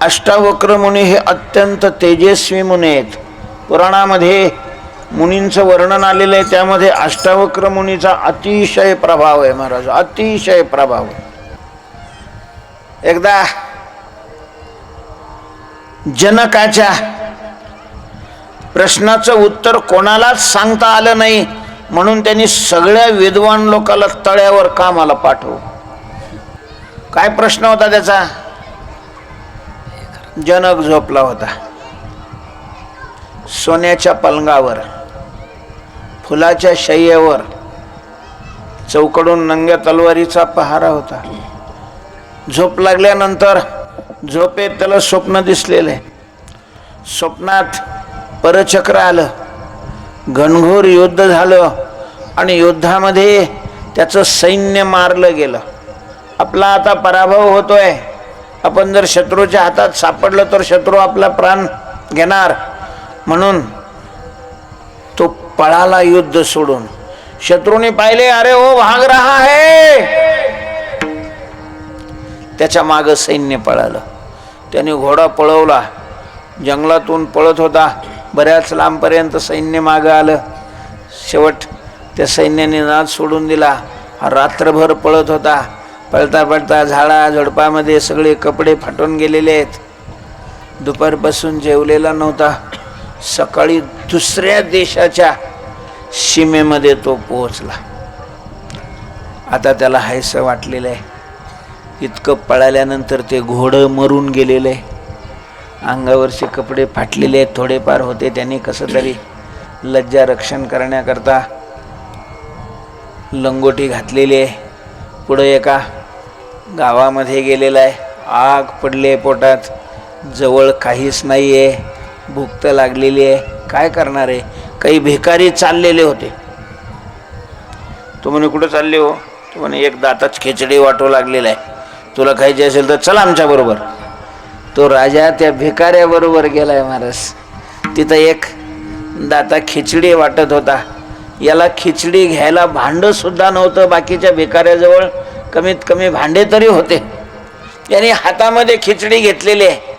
अष्टावक्र मुनी हे अत्यंत तेजस्वी मुनी आहेत. पुराणामध्ये मुनींचं वर्णन आलेलं आहे. त्यामध्ये अष्टावक्र मुनीचा अतिशय प्रभाव आहे महाराज अतिशय प्रभाव. एकदा जनकाच्या प्रश्नाचं उत्तर कोणालाच सांगता आलं नाही म्हणून त्यांनी सगळ्या विद्वान लोकाला तळ्यावर कामाला पाठव काय प्रश्न होता त्याचा? जनक झोपला होता. सोन्याच्या पलंगावर फुलाच्या शय्येवर चौकडून नंग्या तलवारीचा पहारा होता. झोप लागल्यानंतर झोपेत त्याला स्वप्न दिसलेलं आहे. स्वप्नात परचक्र आलं. घनघोर युद्ध झालं आणि युद्धामध्ये त्याचं सैन्य मारलं गेलं. आपला आता पराभव होतोय. आपण जर शत्रूच्या हातात सापडलं तर शत्रू आपला प्राण घेणार. म्हणून तो पळाला युद्ध सोडून. शत्रूने पाहिले अरे ओ भाग रहा है. त्याच्या मागं सैन्य पळालं. त्याने घोडा पळवला. जंगलातून पळत होता. बऱ्याच लांबपर्यंत सैन्य मागं आलं. शेवट त्या सैन्याने नाद सोडून दिला. रात्रभर पळत होता. पळता पळता झाडा झुडपामध्ये सगळे कपडे फाटून गेलेले आहेत. दुपारपासून जेवलेला नव्हता. सकाळी दुसऱ्या देशाच्या सीमेमध्ये तो पोहोचला. आता त्याला हायसं वाटलेलं आहे. इतकं पळाल्यानंतर ते घोडं मरून गेलेलं. आहे अंगावरचे कपडे फाटलेले आहेत. थोडेफार होते त्यांनी कसं तरी लज्जा रक्षण करण्याकरता लंगोटी घातलेली आहे. पुढं एका गावामध्ये गेलेला आहे. आग पडली आहे पोटात. जवळ काहीच नाही आहे भुक्त लागलेली आहे. काय करणार आहे? काही भिकारी चाललेले होते. तो म्हणे कुठं चालले हो? तो म्हणे एक दाताच खिचडी वाटू लागलेला आहे. तुला खायची असेल तर चल आमच्याबरोबर तो राजा त्या भिकाऱ्याबरोबर गेला आहे महाराज. तिथं एक दाता खिचडी वाटत होता. याला खिचडी घ्यायला भांडं सुद्धा नव्हतं बाकीच्या भिकाऱ्याजवळ कमीत कमी भांडे तरी होते. याने हातामध्ये खिचडी घेतलेली आहे.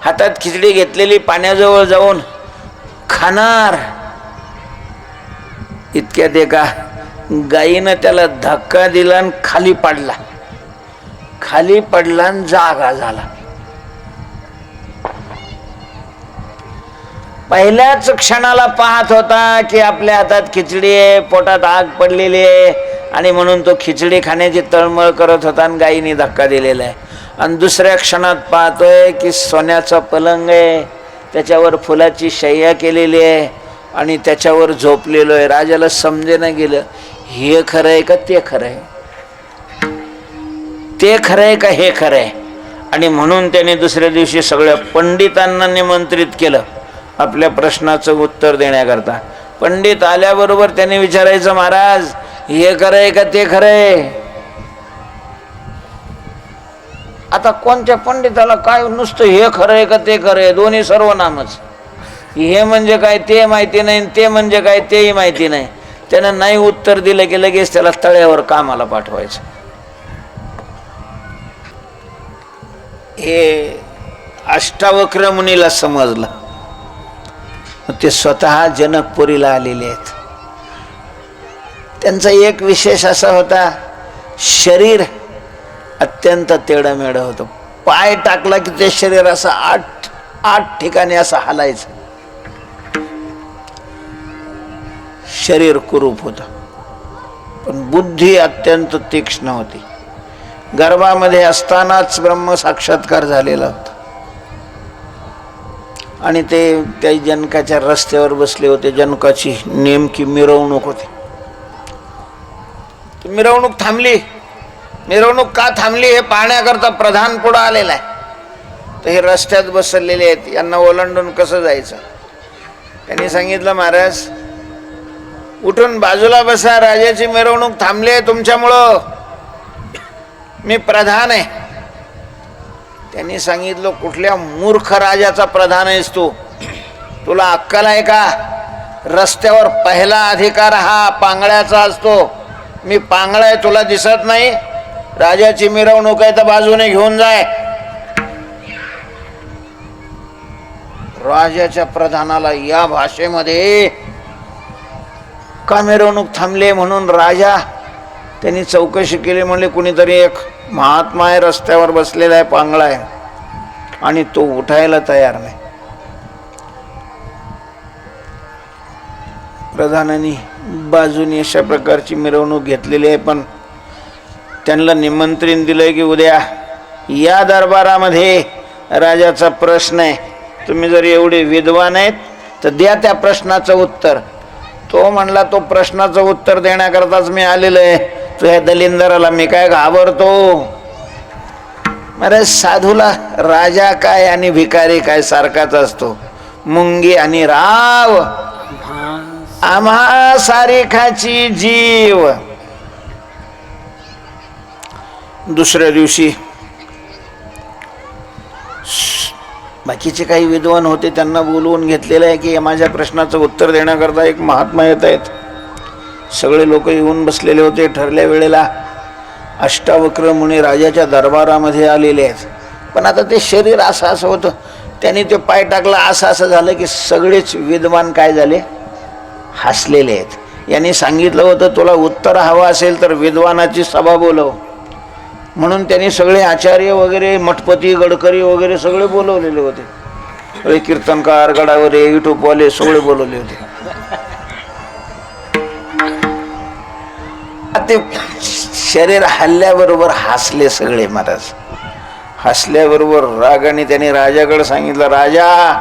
हातात खिचडी घेतलेली पाण्याजवळ जाऊन खाणार. इतक्यात एका गायीनं त्याला धक्का दिला आणि खाली पडला. खाली पडला आणि जागा झाला. पहिल्याच क्षणाला पाहत होता की आपल्या हातात खिचडी आहे पोटात आग पडलेली आहे आणि म्हणून तो खिचडी खाण्याची तळमळ करत होता आणि गायीने धक्का दिलेला आहे. आणि दुसऱ्या क्षणात पाहतोय की सोन्याचा पलंग आहे त्याच्यावर फुलाची शय्या केलेली आहे आणि त्याच्यावर झोपलेलो आहे. राजाला समजेनं गेलं हे खरं आहे का ते खरं आहे ते खरं आहे का हे खरं आहे आणि म्हणून त्याने दुसऱ्या दिवशी सगळ्या पंडितांना निमंत्रित केलं. आपल्या प्रश्नाचं उत्तर देण्याकरता. पंडित आल्याबरोबर त्याने विचारायचं महाराज हे खरंय का ते खरंय? आता कोणत्या पंडिताला काय नुसतं हे खरंय का ते खरं दोन्ही सर्वनामच हे म्हणजे काय ते माहिती नाही ते म्हणजे काय तेही माहिती नाही. त्यानं नाही उत्तर दिलं की लगेच त्याला तळ्यावर कामाला पाठवायचं. हे अष्टावक्र मुनीला समजलं. ते स्वतः जनकपुरीला आलेले आहेत. त्यांचा एक विशेष असा होता शरीर अत्यंत तेढमेढं होतं. पाय टाकला की ते शरीर असं आठ आठ ठिकाणी असं हलायचं. शरीर कुरूप होतं. पण बुद्धी अत्यंत तीक्ष्ण होती. गर्भामध्ये असतानाच ब्रह्म साक्षात्कार झालेला होता. आणि ते त्या जनकाच्या रस्त्यावर बसले होते. जनकाची नेमकी मिरवणूक होती. ती मिरवणूक थांबली. मिरवणूक का थांबली हे पाहण्याकरता प्रधान पुढं आलेला आहे. तर हे रस्त्यात बसलेले आहेत. यांना ओलांडून कसं जायचं? त्यांनी सांगितलं महाराज उठून बाजूला बसा. राजाची मिरवणूक थांबली आहे तुमच्यामुळं. मी प्रधान आहे. त्यांनी सांगितलं कुठल्या मूर्ख राजाचा प्रधान आहेस तू? तुला अक्कल आहे का? रस्त्यावर पहिला अधिकार हा पांगळ्याचा असतो. मी पांगळा आहे तुला दिसत नाही. राजाची मिरवणूक आहे तर बाजूने घेऊन जाय. राजाच्या प्रधानाला या भाषेमध्ये का मिरवणूक थांबले म्हणून राजा त्यांनी चौकशी केली म्हणले कुणीतरी एक महात्मा आहे रस्त्यावर बसलेला आहे पांगळा आहे. आणि तो उठायला तयार नाही. प्रधानांनी बाजूनी अशा प्रकारची मिरवणूक घेतलेली आहे पण त्यांना निमंत्रण दिलंय की उद्या या दरबारामध्ये राजाचा प्रश्न आहे. तुम्ही जर एवढे विद्वान आहेत तर द्या त्या प्रश्नाचं उत्तर. तो म्हणला तो प्रश्नाचं उत्तर देण्याकरताच मी आलेलो आहे. तुझ्या ह्या दलिंदराला मी काय घाबरतो? अरे साधूला राजा काय आणि भिकारी काय सारखाच असतो. मुंगी आणि राव. आम्हा सारिखाची जीव. दुसऱ्या दिवशी बाकीचे काही विद्वान होते त्यांना बोलवून घेतलेलं आहे की माझ्या प्रश्नाचं उत्तर देण्याकरता एक महात्मा येत आहेत. सगळे लोक येऊन बसलेले होते ठरल्या वेळेला. अष्टावक्र मुनी राजाच्या दरबारामध्ये आलेले आहेत. पण आता ते शरीर असं असं होतं. त्यांनी ते पाय टाकला असं असं झालं की सगळेच विद्वान काय झाले? हसलेले आहेत. यांनी सांगितलं होतं तुला उत्तर हवं असेल तर विद्वानाची सभा बोलव. म्हणून त्यांनी सगळे आचार्य वगैरे मठपती गडकरी वगैरे सगळे बोलवलेले होते. सगळे कीर्तनकार गडावरे युट्यूबवाले सगळे बोलवले होते. ते शरीर हल्ल्याबरोबर हसले सगळे महाराज. हसल्याबरोबर रागाने त्यांनी राजाकडे सांगितलं राजा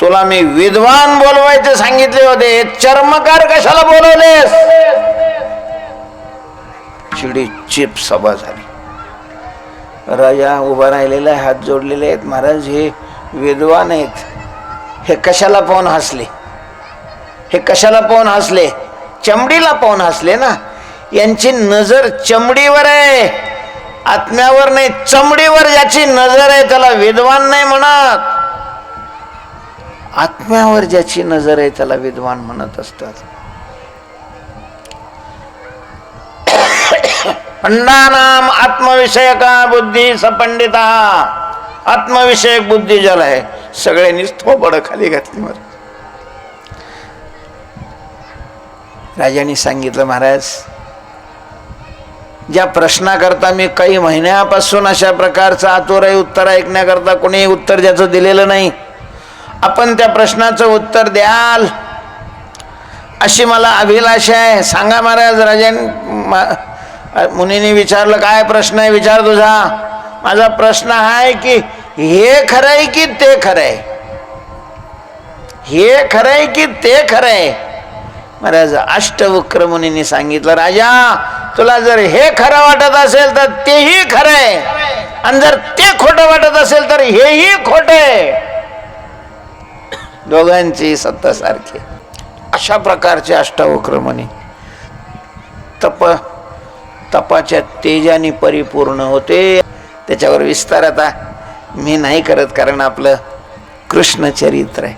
तुला मी विद्वान बोलवायचे सांगितले होते. चर्मकार कशाला बोलवलेस? चिडी चिप सभा झाली. राजा उभा राहिलेला आहे हात जोडलेले आहेत. महाराज हे विद्वान आहेत. हे कशाला पाहून हसले? हे कशाला पाहून हसले? चमडीला पाहून हसले ना? यांची नजर चमडीवर आहे. आत्म्यावर नाही चमडीवर ज्याची नजर आहे त्याला विद्वान नाही म्हणत. आत्म्यावर ज्याची नजर आहे त्याला विद्वान म्हणत असतात. पंडानाम आत्मविषयका बुद्धी सपंडिता. आत्मविषयक बुद्धी ज्याला आहे सगळ्यांनीच थोबड खाली घातली मग राजांनी सांगितलं महाराज ज्या प्रश्नाकरता मी काही महिन्यापासून अशा प्रकारचं आतुराई उत्तर ऐकण्याकरता कोणीही उत्तर ज्याचं दिलेलं नाही. आपण त्या प्रश्नाचं उत्तर द्याल. अशी मला अभिलाषा आहे. सांगा महाराज राजान मुनीने विचारलं काय प्रश्न आहे? विचार तुझा. माझा प्रश्न आहे की हे खरंय की ते खरंय हे खरंय की ते खरंय महाराज अष्टवक्र मुनीने सांगितलं राजा तुला जर हे खरं वाटत असेल तर तेही खरंय आणि जर ते खोटं वाटत असेल तर हेही खोट आहे. दोघांची सत्ता सारखी अशा प्रकारचे अष्टावक्र म्हणे तप तपाच्या तेजाने परिपूर्ण होते. त्याच्यावर विस्तार आता मी नाही करत कारण आपलं कृष्ण चरित्र आहे.